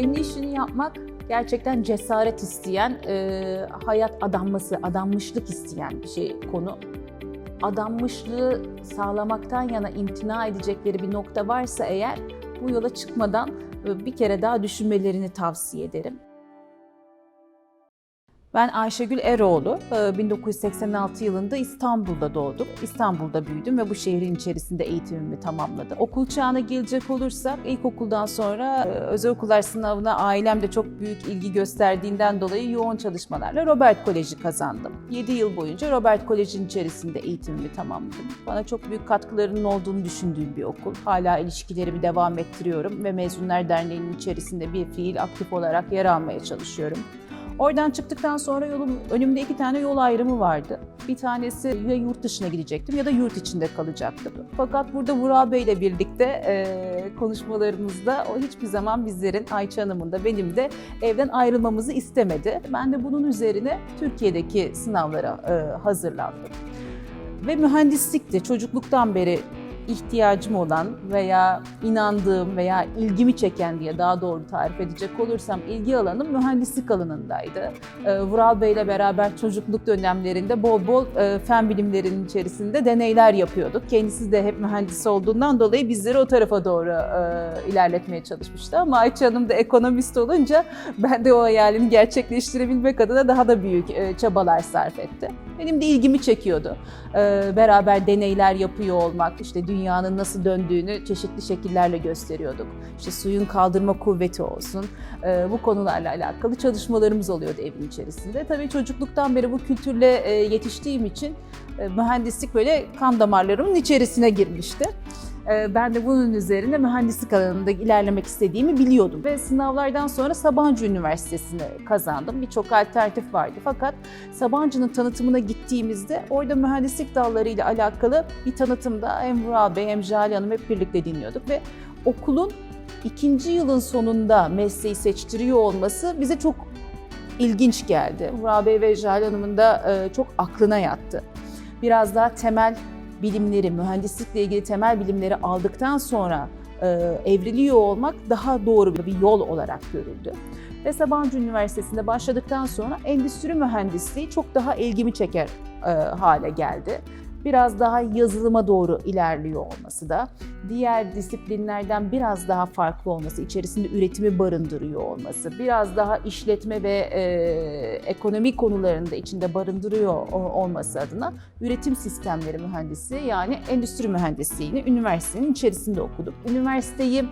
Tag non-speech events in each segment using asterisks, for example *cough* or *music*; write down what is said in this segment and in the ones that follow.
Kendi işini yapmak gerçekten cesaret isteyen, e, hayat adanması, adanmışlık isteyen bir şey konu. Adanmışlığı sağlamaktan yana imtina edecekleri bir nokta varsa eğer bu yola çıkmadan e, bir kere daha düşünmelerini tavsiye ederim. Ben Ayşegül Eroğlu. Ee, 1986 yılında İstanbul'da doğdum. İstanbul'da büyüdüm ve bu şehrin içerisinde eğitimimi tamamladım. Okul çağına gelecek olursak ilkokuldan sonra e, özel okullar sınavına ailem de çok büyük ilgi gösterdiğinden dolayı yoğun çalışmalarla Robert Koleji kazandım. 7 yıl boyunca Robert Koleji'nin içerisinde eğitimimi tamamladım. Bana çok büyük katkılarının olduğunu düşündüğüm bir okul. Hala ilişkilerimi devam ettiriyorum ve Mezunlar Derneği'nin içerisinde bir fiil aktif olarak yer almaya çalışıyorum. Oradan çıktıktan sonra yolum, önümde iki tane yol ayrımı vardı. Bir tanesi ya yurt dışına gidecektim ya da yurt içinde kalacaktım. Fakat burada Vural Bey ile birlikte e, konuşmalarımızda o hiçbir zaman bizlerin, Ayça Hanım'ın da benim de evden ayrılmamızı istemedi. Ben de bunun üzerine Türkiye'deki sınavlara e, hazırlandım. Ve mühendislik de çocukluktan beri ihtiyacım olan veya inandığım veya ilgimi çeken diye daha doğru tarif edecek olursam ilgi alanım mühendislik alanındaydı. Ee, Vural Bey ile beraber çocukluk dönemlerinde bol bol e, fen bilimlerinin içerisinde deneyler yapıyorduk. Kendisi de hep mühendis olduğundan dolayı bizleri o tarafa doğru e, ilerletmeye çalışmıştı. Ama Ayça Hanım da ekonomist olunca ben de o hayalini gerçekleştirebilmek adına daha da büyük e, çabalar sarf etti. Benim de ilgimi çekiyordu. Beraber deneyler yapıyor olmak, işte dünyanın nasıl döndüğünü çeşitli şekillerle gösteriyorduk. İşte suyun kaldırma kuvveti olsun, ee, bu konularla alakalı çalışmalarımız oluyordu evin içerisinde. Tabii çocukluktan beri bu kültürle e, yetiştiğim için e, mühendislik böyle kan damarlarımın içerisine girmişti. Ee, Ben de bunun üzerine mühendislik alanında ilerlemek istediğimi biliyordum. Ve sınavlardan sonra Sabancı Üniversitesi'ni kazandım. Birçok alternatif vardı. Fakat Sabancı'nın tanıtımına gittiğimizde orada mühendislik dallarıyla alakalı bir tanıtımda hem Vural Bey hem Jale Hanım hep birlikte dinliyorduk. Ve okulun ikinci yılın sonunda mesleği seçtiriyor olması bize çok ilginç geldi. Vural Bey ve Jale Hanım'ın da e, çok aklına yattı. Biraz daha temel bilimleri, mühendislikle ilgili temel bilimleri aldıktan sonra e, evriliyor olmak daha doğru bir yol olarak görüldü. Ve Sabancı Üniversitesi'nde başladıktan sonra endüstri mühendisliği çok daha ilgimi çeker e, hale geldi. Biraz daha yazılıma doğru ilerliyor olması da, diğer disiplinlerden biraz daha farklı olması, içerisinde üretimi barındırıyor olması, biraz daha işletme ve e, ekonomi konularında içinde barındırıyor olması adına üretim sistemleri mühendisliği yani endüstri mühendisliğini üniversitenin içerisinde okudum. Üniversiteyi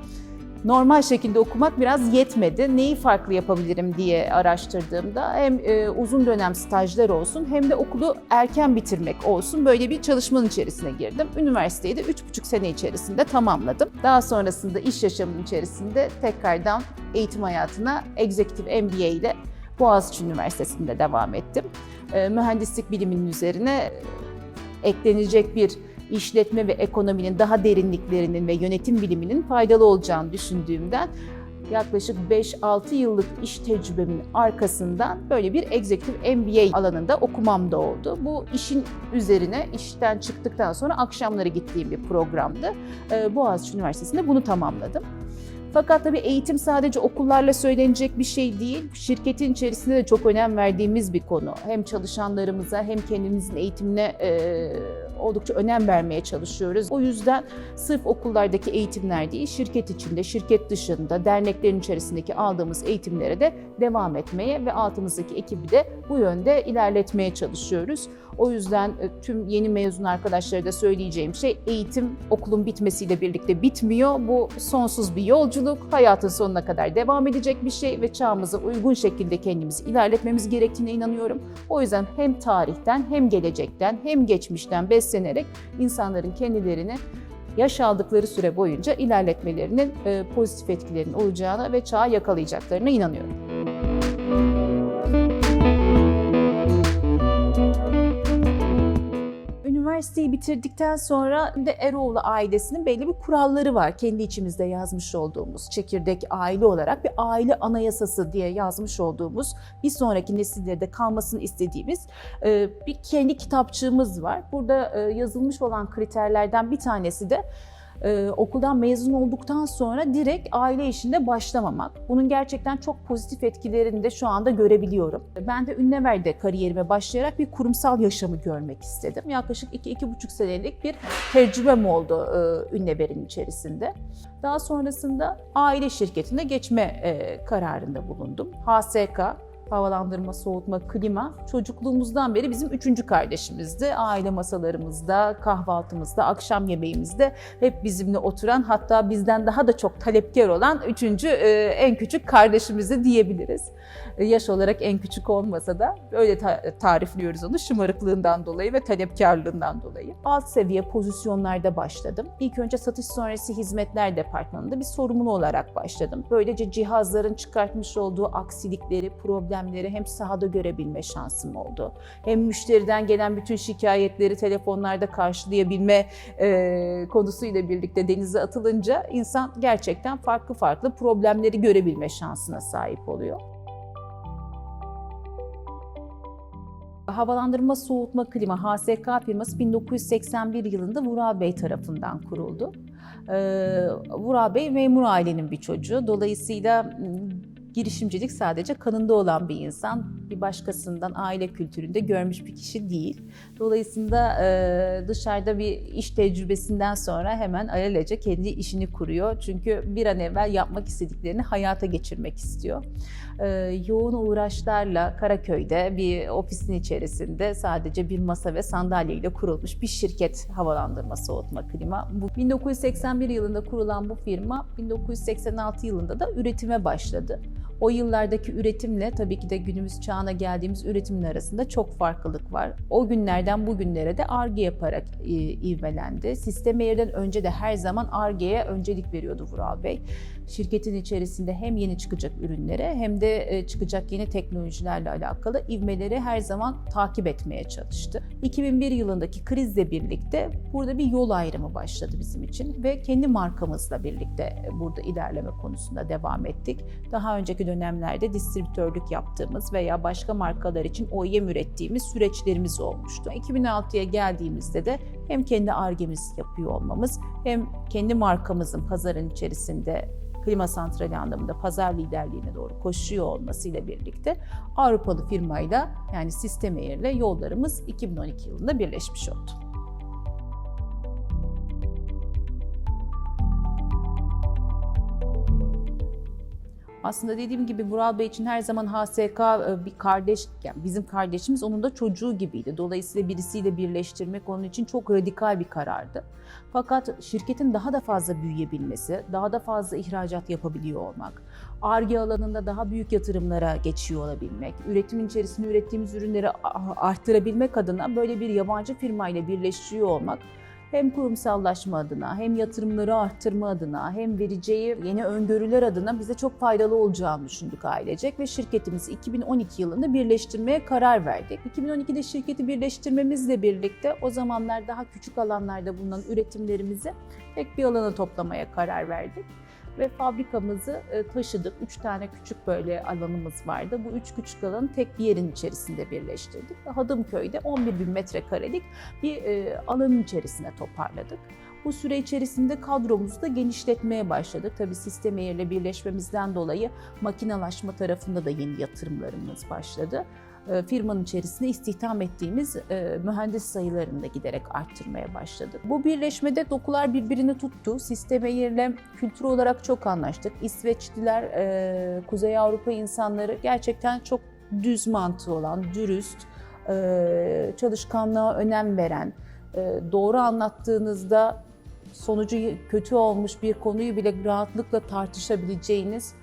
normal şekilde okumak biraz yetmedi. Neyi farklı yapabilirim diye araştırdığımda hem e, uzun dönem stajlar olsun hem de okulu erken bitirmek olsun böyle bir çalışmanın içerisine girdim. Üniversiteyi de 3,5 sene içerisinde tamamladım. Daha sonrasında iş yaşamının içerisinde tekrardan eğitim hayatına Executive MBA ile Boğaziçi Üniversitesi'nde devam ettim. E, mühendislik biliminin üzerine e, eklenecek bir işletme ve ekonominin daha derinliklerinin ve yönetim biliminin faydalı olacağını düşündüğümden yaklaşık 5-6 yıllık iş tecrübemin arkasından böyle bir Executive MBA alanında okumam da oldu. Bu işin üzerine işten çıktıktan sonra akşamları gittiğim bir programdı. Ee, Boğaziçi Üniversitesi'nde bunu tamamladım. Fakat tabii eğitim sadece okullarla söylenecek bir şey değil. Şirketin içerisinde de çok önem verdiğimiz bir konu. Hem çalışanlarımıza hem kendimizin eğitimine e, oldukça önem vermeye çalışıyoruz. O yüzden sırf okullardaki eğitimler değil, şirket içinde, şirket dışında, derneklerin içerisindeki aldığımız eğitimlere de devam etmeye ve altımızdaki ekibi de bu yönde ilerletmeye çalışıyoruz. O yüzden e, tüm yeni mezun arkadaşlara da söyleyeceğim şey eğitim okulun bitmesiyle birlikte bitmiyor. Bu sonsuz bir yolculuk, hayatın sonuna kadar devam edecek bir şey ve çağımıza uygun şekilde kendimizi ilerletmemiz gerektiğine inanıyorum. O yüzden hem tarihten hem gelecekten hem geçmişten beslenerek insanların kendilerini yaş aldıkları süre boyunca ilerletmelerinin e, pozitif etkilerinin olacağına ve çağı yakalayacaklarına inanıyorum. Üniversiteyi bitirdikten sonra de Eroğlu ailesinin belli bir kuralları var. Kendi içimizde yazmış olduğumuz çekirdek aile olarak bir aile anayasası diye yazmış olduğumuz bir sonraki nesillerde kalmasını istediğimiz e, bir kendi kitapçığımız var. Burada e, yazılmış olan kriterlerden bir tanesi de e, okuldan mezun olduktan sonra direkt aile işinde başlamamak. Bunun gerçekten çok pozitif etkilerini de şu anda görebiliyorum. Ben de Ünlever'de kariyerime başlayarak bir kurumsal yaşamı görmek istedim. Yaklaşık 2-2,5 senelik bir tecrübem oldu e, Ünlever'in içerisinde. Daha sonrasında aile şirketine geçme e, kararında bulundum. HSK, havalandırma, soğutma, klima çocukluğumuzdan beri bizim üçüncü kardeşimizdi. Aile masalarımızda, kahvaltımızda, akşam yemeğimizde hep bizimle oturan hatta bizden daha da çok talepkar olan üçüncü e, en küçük kardeşimizdi diyebiliriz. E, yaş olarak en küçük olmasa da öyle ta- tarifliyoruz onu şımarıklığından dolayı ve talepkarlığından dolayı. Alt seviye pozisyonlarda başladım. İlk önce satış sonrası hizmetler departmanında bir sorumlu olarak başladım. Böylece cihazların çıkartmış olduğu aksilikleri, problemleri hem sahada görebilme şansım oldu. Hem müşteriden gelen bütün şikayetleri telefonlarda karşılayabilme e, konusuyla birlikte denize atılınca insan gerçekten farklı farklı problemleri görebilme şansına sahip oluyor. Havalandırma, soğutma, klima HSK firması 1981 yılında Vural Bey tarafından kuruldu. Ee, Vural Bey memur ailenin bir çocuğu. Dolayısıyla girişimcilik sadece kanında olan bir insan. Bir başkasından aile kültüründe görmüş bir kişi değil. Dolayısıyla e, dışarıda bir iş tecrübesinden sonra hemen alelacele kendi işini kuruyor. Çünkü bir an evvel yapmak istediklerini hayata geçirmek istiyor. E, yoğun uğraşlarla Karaköy'de bir ofisin içerisinde sadece bir masa ve sandalyeyle kurulmuş bir şirket havalandırma, soğutma, klima. Bu 1981 yılında kurulan bu firma 1986 yılında da üretime başladı. O yıllardaki üretimle tabii ki de günümüz çağına geldiğimiz üretimin arasında çok farklılık var. O günlerden bugünlere de ARGE yaparak e, ivmelendi. Sistem Air'den önce de her zaman ARGE'ye öncelik veriyordu Vural Bey. Şirketin içerisinde hem yeni çıkacak ürünlere hem de e, çıkacak yeni teknolojilerle alakalı ivmeleri her zaman takip etmeye çalıştı. 2001 yılındaki krizle birlikte burada bir yol ayrımı başladı bizim için ve kendi markamızla birlikte burada ilerleme konusunda devam ettik. Daha önceki dönemlerde distribütörlük yaptığımız veya başka markalar için OEM ürettiğimiz süreçlerimiz olmuştu. 2006'ya geldiğimizde de hem kendi argemiz yapıyor olmamız hem kendi markamızın pazarın içerisinde klima santrali anlamında pazar liderliğine doğru koşuyor olmasıyla birlikte Avrupalı firmayla yani Systemair'le yollarımız 2012 yılında birleşmiş oldu. Aslında dediğim gibi Vural Bey için her zaman HSK e, bir kardeş, yani bizim kardeşimiz onun da çocuğu gibiydi. Dolayısıyla birisiyle birleştirmek onun için çok radikal bir karardı. Fakat şirketin daha da fazla büyüyebilmesi, daha da fazla ihracat yapabiliyor olmak, ARGE alanında daha büyük yatırımlara geçiyor olabilmek, üretimin içerisinde ürettiğimiz ürünleri arttırabilmek adına böyle bir yabancı firmayla birleşiyor olmak hem kurumsallaşma adına, hem yatırımları arttırma adına, hem vereceği yeni öngörüler adına bize çok faydalı olacağını düşündük ailecek ve şirketimizi 2012 yılında birleştirmeye karar verdik. 2012'de şirketi birleştirmemizle birlikte o zamanlar daha küçük alanlarda bulunan üretimlerimizi tek bir alana toplamaya karar verdik ve fabrikamızı e, taşıdık. Üç tane küçük böyle alanımız vardı. Bu üç küçük alanı tek bir yerin içerisinde birleştirdik. Hadımköy'de 11 bin metrekarelik bir e, alanın içerisine toparladık. Bu süre içerisinde kadromuzu da genişletmeye başladık. Tabii sistem ile birleşmemizden dolayı makinalaşma tarafında da yeni yatırımlarımız başladı firmanın içerisinde istihdam ettiğimiz mühendis sayılarını da giderek arttırmaya başladık. Bu birleşmede dokular birbirini tuttu. Sisteme yerle kültür olarak çok anlaştık. İsveçliler, Kuzey Avrupa insanları gerçekten çok düz mantığı olan, dürüst, çalışkanlığa önem veren, doğru anlattığınızda sonucu kötü olmuş bir konuyu bile rahatlıkla tartışabileceğiniz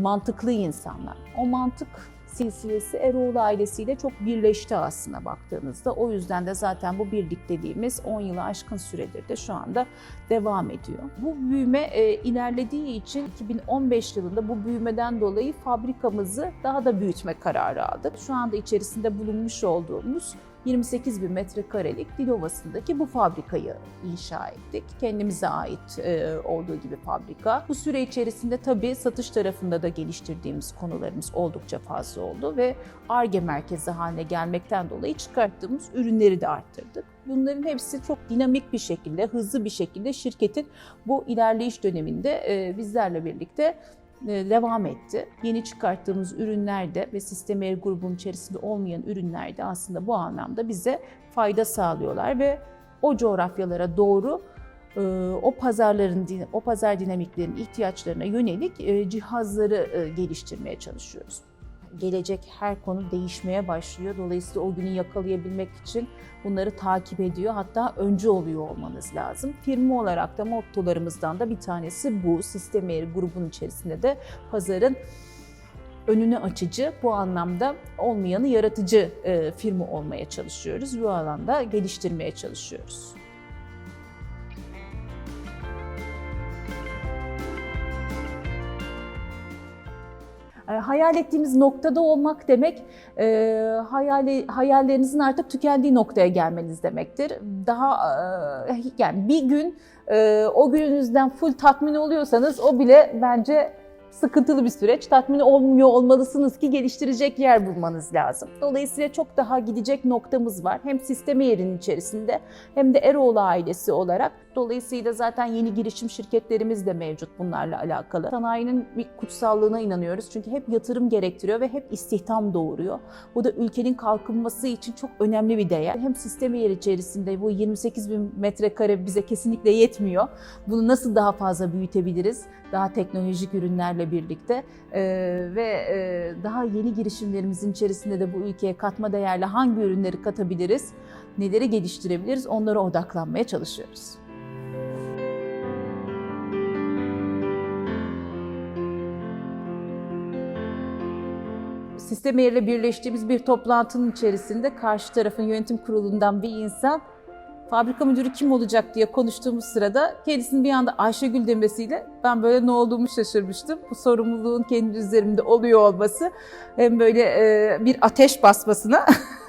mantıklı insanlar. O mantık silsilesi Eroğlu ailesiyle çok birleşti aslında baktığınızda. O yüzden de zaten bu birlik dediğimiz 10 yılı aşkın süredir de şu anda devam ediyor. Bu büyüme e, ilerlediği için 2015 yılında bu büyümeden dolayı fabrikamızı daha da büyütme kararı aldık. Şu anda içerisinde bulunmuş olduğumuz 28 bin metrekarelik Dilovası'ndaki bu fabrikayı inşa ettik. Kendimize ait e, olduğu gibi fabrika. Bu süre içerisinde tabii satış tarafında da geliştirdiğimiz konularımız oldukça fazla oldu ve ARGE merkezi haline gelmekten dolayı çıkarttığımız ürünleri de arttırdık. Bunların hepsi çok dinamik bir şekilde, hızlı bir şekilde şirketin bu ilerleyiş döneminde e, bizlerle birlikte devam etti. Yeni çıkarttığımız ürünlerde ve Sistemeri grubunun içerisinde olmayan ürünlerde aslında bu anlamda bize fayda sağlıyorlar ve o coğrafyalara doğru e, o pazarların o pazar dinamiklerinin ihtiyaçlarına yönelik e, cihazları geliştirmeye çalışıyoruz gelecek her konu değişmeye başlıyor. Dolayısıyla o günü yakalayabilmek için bunları takip ediyor. Hatta önce oluyor olmanız lazım. Firma olarak da mottolarımızdan da bir tanesi bu. Sistem Eğri grubun içerisinde de pazarın önünü açıcı, bu anlamda olmayanı yaratıcı e, firma olmaya çalışıyoruz. Bu alanda geliştirmeye çalışıyoruz. Hayal ettiğimiz noktada olmak demek, e, hayali, hayallerinizin artık tükendiği noktaya gelmeniz demektir. Daha e, yani bir gün e, o gününüzden full tatmin oluyorsanız o bile bence sıkıntılı bir süreç. Tatmin olmuyor olmalısınız ki geliştirecek yer bulmanız lazım. Dolayısıyla çok daha gidecek noktamız var. Hem sisteme yerinin içerisinde hem de Eroğlu ailesi olarak. Dolayısıyla zaten yeni girişim şirketlerimiz de mevcut bunlarla alakalı. Sanayinin bir kutsallığına inanıyoruz. Çünkü hep yatırım gerektiriyor ve hep istihdam doğuruyor. Bu da ülkenin kalkınması için çok önemli bir değer. Hem sisteme yer içerisinde bu 28 bin metrekare bize kesinlikle yetmiyor. Bunu nasıl daha fazla büyütebiliriz? Daha teknolojik ürünlerle birlikte ee, ve e, daha yeni girişimlerimizin içerisinde de bu ülkeye katma değerli hangi ürünleri katabiliriz? Neleri geliştirebiliriz? Onlara odaklanmaya çalışıyoruz. Sistem ile birleştiğimiz bir toplantının içerisinde karşı tarafın yönetim kurulundan bir insan fabrika müdürü kim olacak diye konuştuğumuz sırada kendisinin bir anda Ayşegül demesiyle ben böyle ne olduğumu şaşırmıştım. Bu sorumluluğun kendi üzerimde oluyor olması hem böyle bir ateş basmasına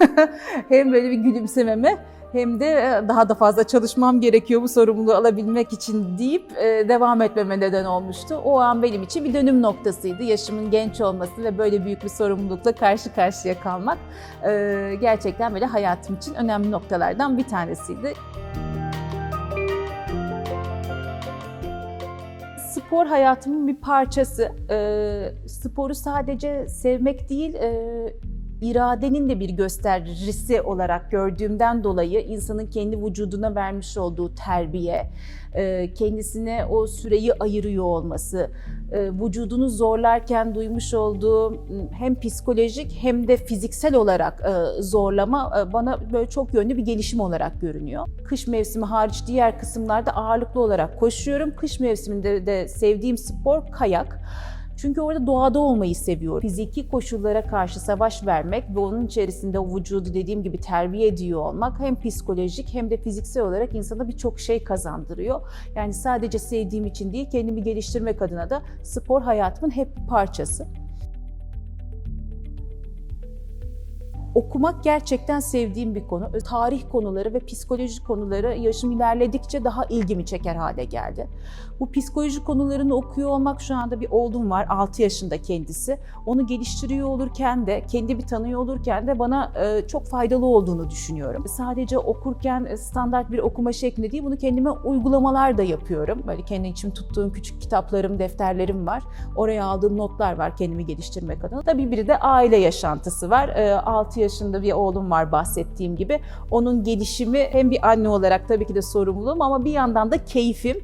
*laughs* hem böyle bir gülümsememe hem de e, daha da fazla çalışmam gerekiyor bu sorumluluğu alabilmek için deyip e, devam etmeme neden olmuştu. O an benim için bir dönüm noktasıydı. Yaşımın genç olması ve böyle büyük bir sorumlulukla karşı karşıya kalmak e, gerçekten böyle hayatım için önemli noktalardan bir tanesiydi. spor hayatımın bir parçası. E, sporu sadece sevmek değil, e, iradenin de bir gösterisi olarak gördüğümden dolayı insanın kendi vücuduna vermiş olduğu terbiye, e, kendisine o süreyi ayırıyor olması, e, vücudunu zorlarken duymuş olduğu hem psikolojik hem de fiziksel olarak e, zorlama bana böyle çok yönlü bir gelişim olarak görünüyor. Kış mevsimi hariç diğer kısımlarda ağırlıklı olarak koşuyorum. Kış mevsiminde de sevdiğim spor kayak. Çünkü orada doğada olmayı seviyor. Fiziki koşullara karşı savaş vermek ve onun içerisinde o vücudu dediğim gibi terbiye ediyor olmak hem psikolojik hem de fiziksel olarak insana birçok şey kazandırıyor. Yani sadece sevdiğim için değil, kendimi geliştirmek adına da spor hayatımın hep parçası. Okumak gerçekten sevdiğim bir konu. Tarih konuları ve psikoloji konuları yaşım ilerledikçe daha ilgimi çeker hale geldi. Bu psikoloji konularını okuyor olmak şu anda bir oğlum var 6 yaşında kendisi. Onu geliştiriyor olurken de kendi bir tanıyor olurken de bana e, çok faydalı olduğunu düşünüyorum. Sadece okurken e, standart bir okuma şeklinde değil bunu kendime uygulamalar da yapıyorum. Böyle kendi için tuttuğum küçük kitaplarım, defterlerim var. Oraya aldığım notlar var kendimi geliştirmek adına. Tabii biri de aile yaşantısı var. 6 e, yaşında bir oğlum var bahsettiğim gibi. Onun gelişimi hem bir anne olarak tabii ki de sorumluluğum ama bir yandan da keyfim.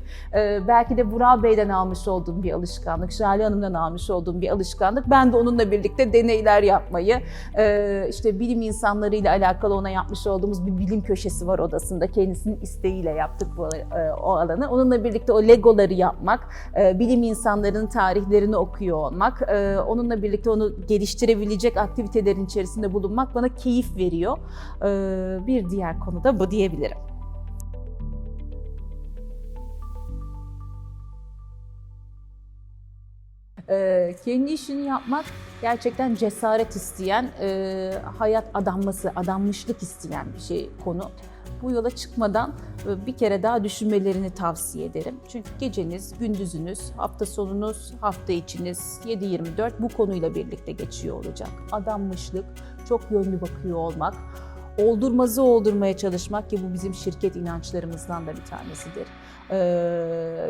Belki belki de Vural Bey'den almış olduğum bir alışkanlık, Şale Hanım'dan almış olduğum bir alışkanlık. Ben de onunla birlikte deneyler yapmayı, e, işte bilim insanlarıyla alakalı ona yapmış olduğumuz bir bilim köşesi var odasında. Kendisinin isteğiyle yaptık bu e, o alanı. Onunla birlikte o legoları yapmak, e, bilim insanlarının tarihlerini okuyor olmak, onunla birlikte onu geliştirebilecek aktivitelerin içerisinde bulunmak bana keyif veriyor. Bir diğer konu da bu diyebilirim. Ee, kendi işini yapmak gerçekten cesaret isteyen, e, hayat adanması, adanmışlık isteyen bir şey konu. Bu yola çıkmadan e, bir kere daha düşünmelerini tavsiye ederim. Çünkü geceniz, gündüzünüz, hafta sonunuz, hafta içiniz 7-24 bu konuyla birlikte geçiyor olacak. Adanmışlık, çok yönlü bakıyor olmak, oldurmazı oldurmaya çalışmak ki bu bizim şirket inançlarımızdan da bir tanesidir. Ee,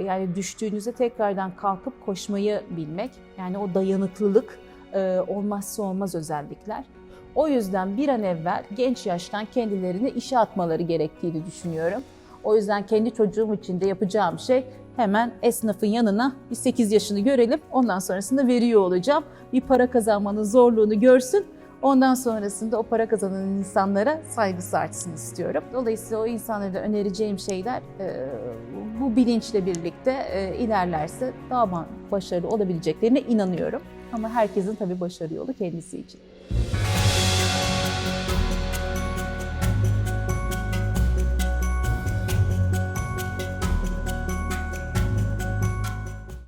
yani düştüğünüzde tekrardan kalkıp koşmayı bilmek, yani o dayanıklılık e, olmazsa olmaz özellikler. O yüzden bir an evvel genç yaştan kendilerini işe atmaları gerektiğini düşünüyorum. O yüzden kendi çocuğum için de yapacağım şey hemen esnafın yanına bir 8 yaşını görelim. Ondan sonrasında veriyor olacağım. Bir para kazanmanın zorluğunu görsün. Ondan sonrasında o para kazanan insanlara saygısı artsın istiyorum. Dolayısıyla o insanlara da önereceğim şeyler e, bu bilinçle birlikte e, ilerlerse daha ba- başarılı olabileceklerine inanıyorum. Ama herkesin tabii başarı yolu kendisi için.